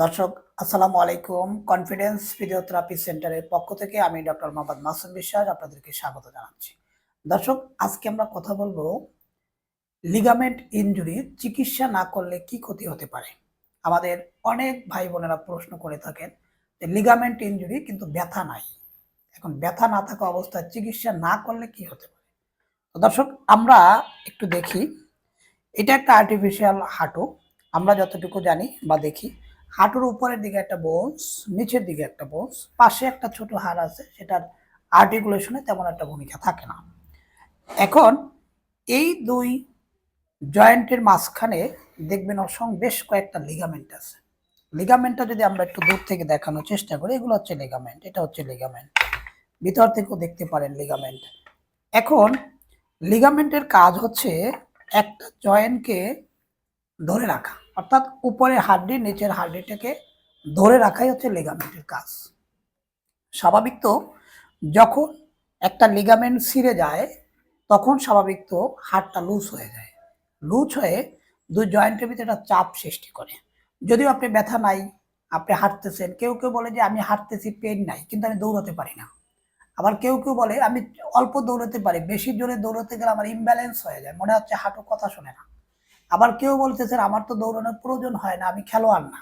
দর্শক, আসসালামু আলাইকুম। কনফিডেন্স ফিজিওথেরাপি সেন্টারের পক্ষ থেকে আমি ডক্টর মোহাম্মদ মাসুম বিশ্বাস আপনাদেরকে স্বাগত জানাচ্ছি। দর্শক, আজকে আমরা কথা বলব লিগামেন্ট ইনজুরি চিকিৎসা না করলে কি ক্ষতি হতে পারে? আমাদের অনেক ভাই বোনেরা প্রশ্ন করে থাকেন যে লিগামেন্ট ইনজুরি কিন্তু ব্যথা নাই। এখন ব্যথা না থাকা অবস্থায় চিকিৎসা না করলে কি হতে পারে? তো দর্শক, আমরা একটু দেখি। এটা একটা আর্টিফিশিয়াল হাঁটু। আমরা যতটুকু জানি বা দেখি হাঁটুর উপরের দিকে একটা বোনস নিচের দিকে একটা বোনস পাশে একটা ছোট হাড় আছে, সেটার আর্টিকুলেশনে তেমন একটা ভূমিকা থাকে না। এখন এই দুই জয়েন্টের মাঝখানে দেখবেন অসং বেশ কয়েকটা লিগামেন্ট আছে। লিগামেন্টটা যদি আমরা একটু দূর থেকে দেখানোর চেষ্টা করি, এগুলো হচ্ছে লিগামেন্ট এটা হচ্ছে লিগামেন্ট ভিতর থেকেও দেখতে পারেন লিগামেন্ট এখন লিগামেন্টের কাজ হচ্ছে একটা জয়েন্টকে ধরে রাখা। অর্থাৎ উপরের হাড্ডি নিচের হাড্ডিটাকে ধরে রাখাই হচ্ছে লিগামেন্টের কাজ। স্বাভাবিক তো, যখন একটা লিগামেন্ট ছিঁড়ে যায়, তখন স্বাভাবিক তো হাড়টা লুজ হয়ে যায়। লুজ হয়ে দুই জয়েন্টের ভিতরে একটা চাপ সৃষ্টি করে। যদিও আপনি ব্যথা নাই, আপনি হাঁটতেছেন, কেউ কেউ বলে যে আমি হাঁটতেছি পেন নাই, কিন্তু আমি দৌড়াতে পারি না। আবার কেউ কেউ বলে, আমি অল্প দৌড়াতে পারি, বেশি জোরে দৌড়াতে গেলে আমার ইমব্যালেন্স হয়ে যায়, মনে হচ্ছে হাঁটু কথা শোনে না। আবার কেউ বলতেছেন আমার তো দৌড়ানোর প্রয়োজন হয় না, আমি খেলোয়াড় না।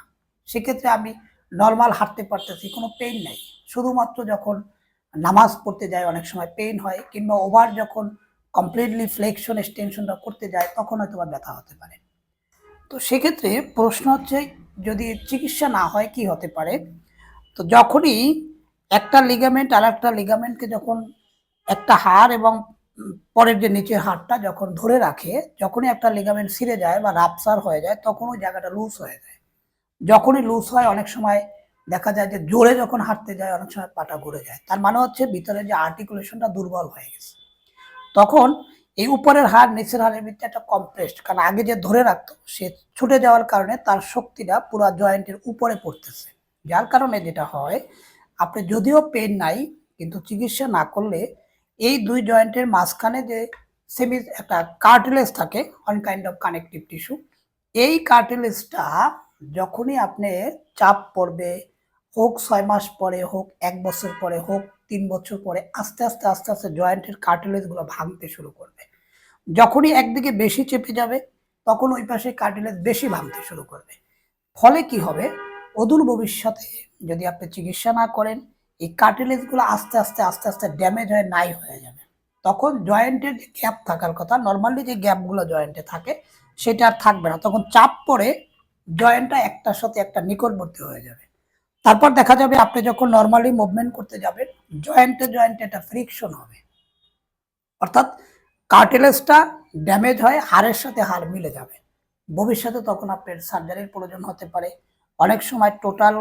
সেক্ষেত্রে আমি নর্মাল হাঁটতে পারতেছি, কোনো পেইন নেই। শুধুমাত্র যখন নামাজ পড়তে যায় অনেক সময় পেইন হয়, কিংবা ওভার যখন কমপ্লিটলি ফ্লেকশন এক্সটেনশনটা করতে যায় তখন হয়তো বা ব্যথা হতে পারে। তো সেক্ষেত্রে প্রশ্ন হচ্ছে, যদি চিকিৎসা না হয়, কি হতে পারে? তো যখনই একটা লিগামেন্ট আর একটা লিগামেন্টকে যখন একটা হাড় এবং পরের যে নিচের হাড়টা যখন ধরে রাখে, যখনই একটা লিগামেন্ট ছিঁড়ে যায় বা রাপসার হয়ে যায় তখন ওই জায়গাটা লুজ হয়ে যায়। যখনই লুজ হয়, অনেক সময় দেখা যায় যে জোরে যখন হাঁটতে যায়, অনেক সময় পাটা ঘুরে যায়। তার মানে হচ্ছে ভিতরে যে আর্টিকুলেশনটা দুর্বল হয়ে গেছে। তখন এই উপরের হাড়, নিচের হাড়ের ভিতরে একটা কম্প্রেসড কারণ আগে যে ধরে রাখতো, সে ছুটে যাওয়ার কারণে তার শক্তিটা পুরো জয়েন্টের উপরে পড়তেছে। যার কারণে যেটা হয়, আপনি যদিও পেন নাই, কিন্তু চিকিৎসা না করলে এই দুই জয়েন্টের মাঝখানে যে সেমি একটা কার্টিলেজ থাকে one kind of connective tissue এই কার্টিলেজটা যখনই আপনি চাপ পড়বে, হোক ছয় মাস পরে হোক, এক বছর পরে হোক, তিন বছর পরে, আস্তে আস্তে আস্তে আস্তে জয়েন্টের কার্টিলেজগুলো ভাঙতে শুরু করবে। যখনই একদিকে বেশি চেপে যাবে, তখন ওই পাশে কার্টিলেজ বেশি ভাঙতে শুরু করবে। ফলে কি হবে? অদূর ভবিষ্যতে যদি আপনি চিকিৎসা না করেন এই কার্টিলেজগুলো আস্তে আস্তে আস্তে আস্তে ড্যামেজ হয়ে, নাই হয়ে যাবে। তখন জয়েন্টের যে গ্যাপ থাকার কথা নর্মালি যে গ্যাপগুলো জয়েন্টে থাকে, সেটা আর থাকবে না। তখন চাপ পড়ে জয়েন্টটা একটার সাথে একটা নিকটবর্তী হয়ে যাবে। তারপর দেখা যাবে আপনি যখন নর্মালি মুভমেন্ট করতে যাবেন জয়েন্টে জয়েন্টে একটা ফ্রিকশন হবে। অর্থাৎ কার্টিলেজটা ড্যামেজ হয়, হাড়ের সাথে হাড় মিলে যাবে। ভবিষ্যতে তখন আপনার সার্জারির প্রয়োজন হতে পারে। অনেক সময় টোটাল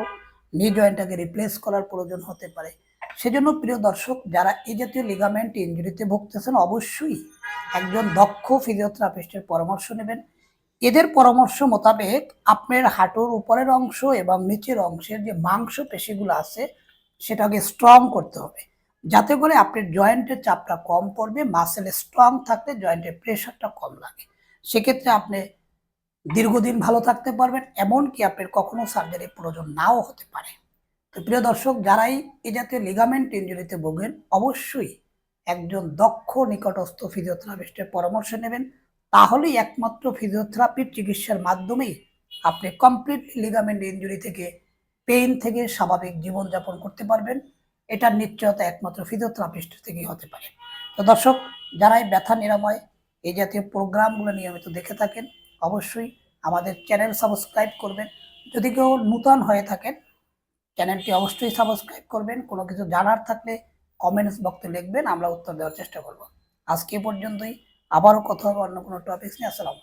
নি জয়েন্টটাকে রিপ্লেস করার প্রয়োজন হতে পারে। সেজন্য প্রিয় দর্শক, যারা এই জাতীয় লিগামেন্ট ইঞ্জুরিতে ভুগতেছেন, অবশ্যই একজন দক্ষ ফিজিওথেরাপিস্টের পরামর্শ নেবেন। এদের পরামর্শ মোতাবেক আপনার হাঁটুর উপরের অংশ এবং নিচের অংশের যে মাংস পেশিগুলো আছে, সেটাকে স্ট্রং করতে হবে। যাতে করে আপনার জয়েন্টের চাপটা কম পড়বে মাসেল স্ট্রং থাকলে জয়েন্টের প্রেশারটা কম লাগে। সেক্ষেত্রে আপনি দীর্ঘদিন ভালো থাকতে পারবেন, এমনকি আপনার কখনো সার্জারি প্রয়োজন নাও হতে পারে। তো প্রিয় দর্শক, যারাই এ জাতীয় লিগামেন্ট ইঞ্জুরিতে ভোগেন, অবশ্যই একজন দক্ষ নিকটস্থ ফিজিওথেরাপিস্টের পরামর্শ নেবেন। তাহলেই একমাত্র ফিজিওথেরাপির চিকিৎসার মাধ্যমেই আপনি কমপ্লিটলি লিগামেন্ট ইঞ্জুরি থেকে পেইন থেকে স্বাভাবিক জীবনযাপন করতে পারবেন। এটার নিশ্চয়তা একমাত্র ফিজিওথেরাপিস্ট থেকেই হতে পারে। তো দর্শক, যারাই ব্যথা নিরাময় এই জাতীয় প্রোগ্রামগুলো নিয়মিত দেখে থাকেন অবশ্যই আমাদের চ্যানেল সাবস্ক্রাইব করবেন। যদি কেউ নূতন হয়ে থাকেন, চ্যানেলটি অবশ্যই সাবস্ক্রাইব করবেন। কোনো কিছু জানার থাকলে কমেন্টস বক্তে লিখবেন, আমরা উত্তর দেওয়ার চেষ্টা করব। আজকে পর্যন্তই। আবারও কথা হবে অন্য কোনো টপিক্স নিয়ে। আসসালামু